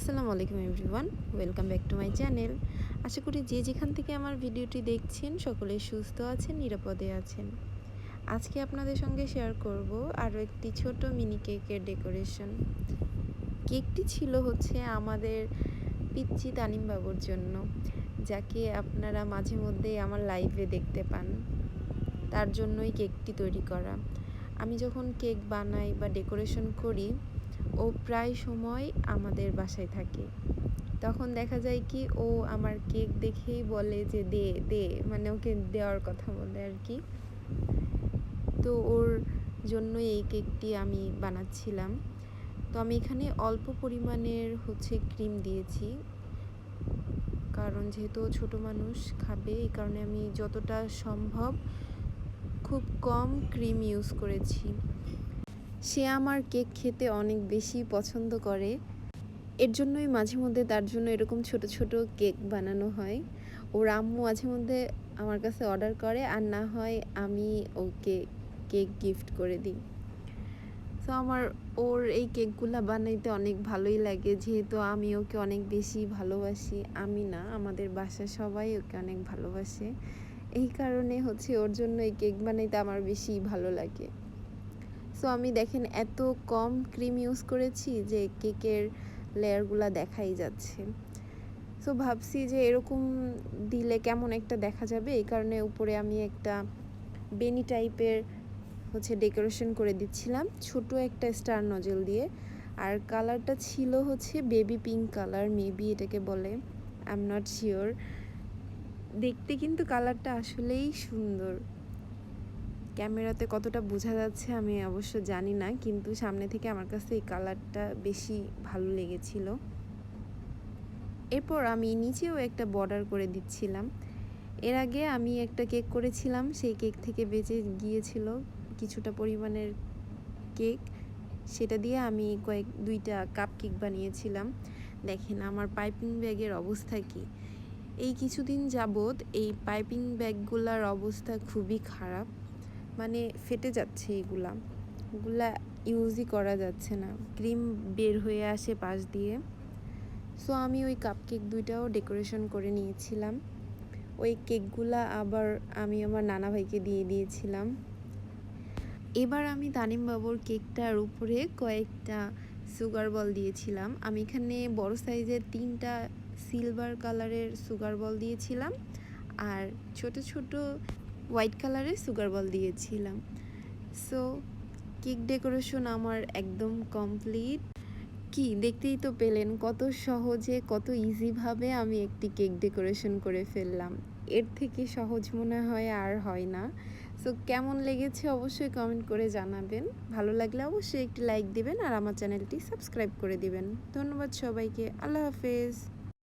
আসসালামু আলাইকুম everyone, welcome back to my channel. আশা করি যে যেখান থেকে আমার ভিডিওটি দেখছেন, সকলে সুস্থ আছেন, নিরাপদে আছেন। আজকে আপনাদের সঙ্গে শেয়ার করব আরও একটি ছোট মিনি কেকের ডেকোরেশন কেকটি ছিল হচ্ছে আমাদের পিচ্চি তানিম বাবুর জন্য, যাকে আপনারা মাঝে মধ্যেই আমার লাইভে দেখতে পান। তার জন্যই কেকটি তৈরি করা। আমি যখন কেক বানাই বা ডেকোরেশন করি ও প্রায় সময় আমাদের বাসায় থাকে। তখন দেখা যায় কি ও আমার কেক দেখেই বলে যে, দে দে। মানে ওকে দেওয়ার কথা বলে আর কি। তো ওর জন্য এই কেকটি আমি বানাচ্ছিলাম। তো আমি এখানে অল্প পরিমাণের হচ্ছে ক্রিম দিয়েছি। কারণ যেহেতু ছোট মানুষ, খাবে, এই কারণে আমি যতটা সম্ভব খুব কম ক্রিম ইউজ করেছি। সে আমার কেক খেতে অনেক বেশি পছন্দ করে। এর জন্যই মাঝে মধ্যে তার জন্য এরকম ছোট ছোট কেক বানানো হয়। ওর আম্মু মাঝে মধ্যে আমার কাছে অর্ডার করে, আর না হয় আমি ওকে কেক গিফট করে দিই। তো আমার ওর এই কেকগুলো বানাইতে অনেক ভালোই লাগে। যেহেতু আমি ওকে অনেক বেশি ভালোবাসি, আমি না, আমাদের বাসার সবাই ওকে অনেক ভালোবাসে। এই কারণে হচ্ছে ওর জন্য এই কেক বানাইতে আমার বেশি ভালো লাগে। সো আমি দেখেন, এত কম ক্রিম ইউজ করেছি যে কেকের লেয়ারগুলো দেখাই যাচ্ছে। সো ভাবছি যে এরকম দিলে কেমন একটা দেখা যাবে? এই কারণে উপরে আমি একটা বেনি টাইপের হচ্ছে ডেকোরেশন করে দিচ্ছিলাম। ছোট একটা স্টার নজল দিয়ে। আর কালারটা ছিল হচ্ছে বেবি পিঙ্ক কালার মেবি এটাকে বলে আই এম নট শিওর দেখতে কিন্তু কালারটা আসলেই সুন্দর। ক্যামেরাতে কতটা বোঝা যাচ্ছে আমি অবশ্য জানি না, কিন্তু সামনে থেকে আমার কাছে এই কালারটা বেশি ভালো লেগেছিল। এরপর আমি নিচেও একটা বর্ডার করে দিচ্ছিলাম। এর আগে আমি একটা কেক করেছিলাম, সেই কেক থেকে বেঁচে গিয়েছিল কিছুটা পরিমাণের কেক সেটা দিয়ে আমি কয়েক, দুইটা কাপ কেক বানিয়েছিলাম। দেখেন আমার পাইপিং ব্যাগের অবস্থা কি। এই কিছুদিন যাবৎ এই পাইপিং ব্যাগগুলোর অবস্থা খুবই খারাপ। মানে ফেটে যাচ্ছে এগুলা। এগুলা ইউজই করা যাচ্ছে না। ক্রিম বের হয়ে আসে পাশ দিয়ে। সো আমি ওই কাপকেক দুইটাও ডেকোরেশন করে নিয়েছিলাম। ওই কেকগুলা আবার আমি আমার নানা ভাইকে দিয়ে দিয়েছিলাম। এবার আমি তানিম বাবুর কেকটার উপরে কয়েকটা সুগার বল দিয়েছিলাম। আমি এখানে বড় সাইজের তিনটা সিলভার কালারের সুগার বল দিয়েছিলাম। আর ছোট ছোট হোয়াইট কালারের সুগার বল দিয়েছিলাম। সো কেক ডেকোরেশন আমার একদম কমপ্লিট। কি, দেখতেই তো পেলেন কত সহজে, কত ইজিভাবে আমি একটি কেক ডেকোরেশন করে ফেললাম। এর থেকে সহজ মনে হয় আর হয় না। সো কেমন লেগেছে অবশ্যই কমেন্ট করে জানাবেন। ভালো লাগলে অবশ্যই একটি লাইক দিবেন আর আমার চ্যানেলটি সাবস্ক্রাইব করে দিবেন। ধন্যবাদ সবাইকে। আল্লাহ হাফেজ।